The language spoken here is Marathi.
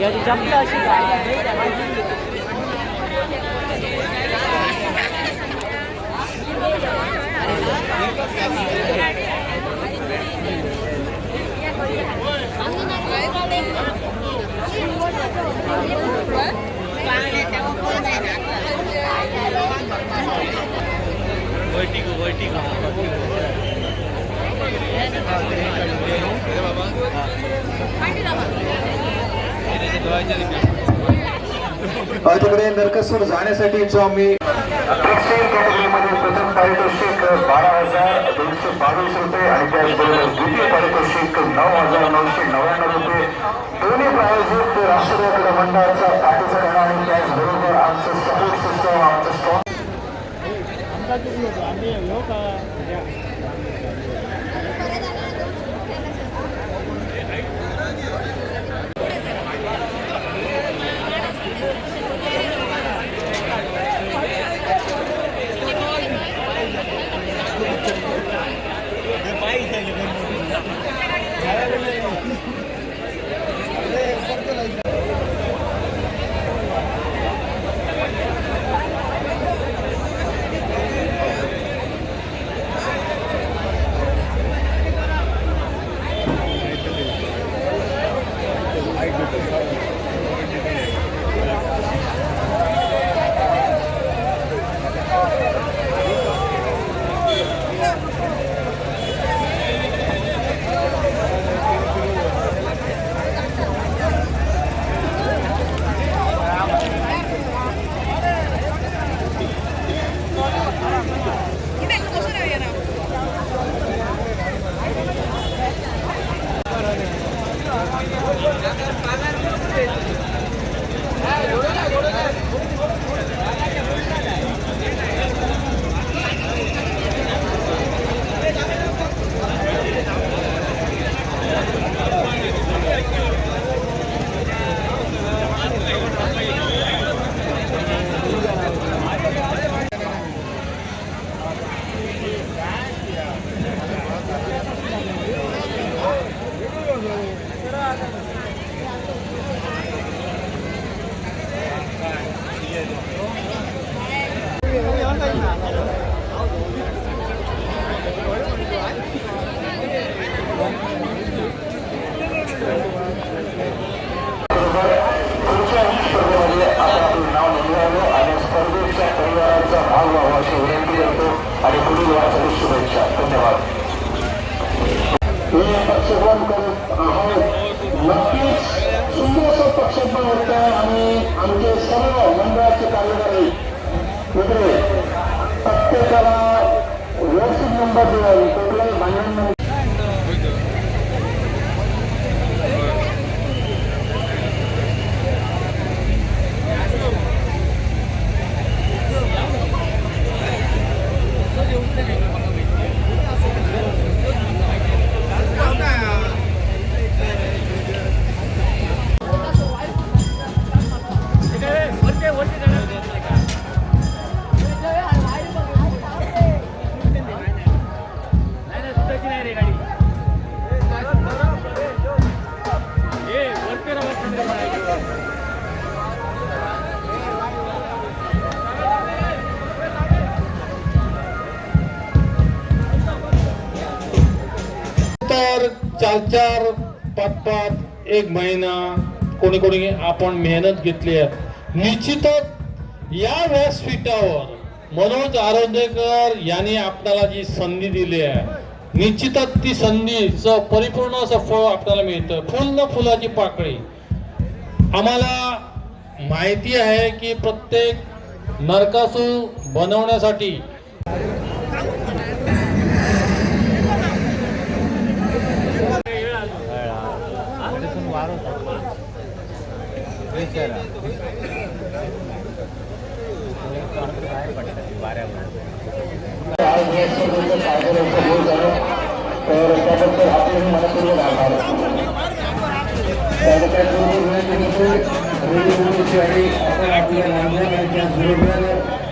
要就咱们这些外地的没地方去。तिकडे नरकसूर जाण्यासाठी जो आम्ही. कॅटेगरीमध्ये प्रथम पारितोषिक बारा हजार दोनशे बावीस रुपये आणि त्याचबरोबर द्वितीय पारितोषिक नऊ हजार नऊशे नव्याण्णव रुपये. दोन्ही प्रायोजित राष्ट्रीय क्रीडा मंडळाचा पाठीचा धडा आणि त्याचबरोबर आमचं सपोर्ट सिस्टम आमचं स्ट्रॉंग चार चार पाच पाच एक महिना कोणी कोणी आपण मेहनत घेतली आहे. निश्चितच या व्यासपीठावर मनोज आरोग्यकर यांनी आपल्याला जी संधी दिली आहे निश्चितच ती संधीचं परिपूर्ण असं फळ आपल्याला मिळतं. फुल न फुलाची पाकळी. आम्हाला माहिती आहे की प्रत्येक नरकासूर बनवण्यासाठी त्याबद्दल आपले मनपूर्वक आभार. आणि आपण आपल्या नामदार यांच्या बरोबर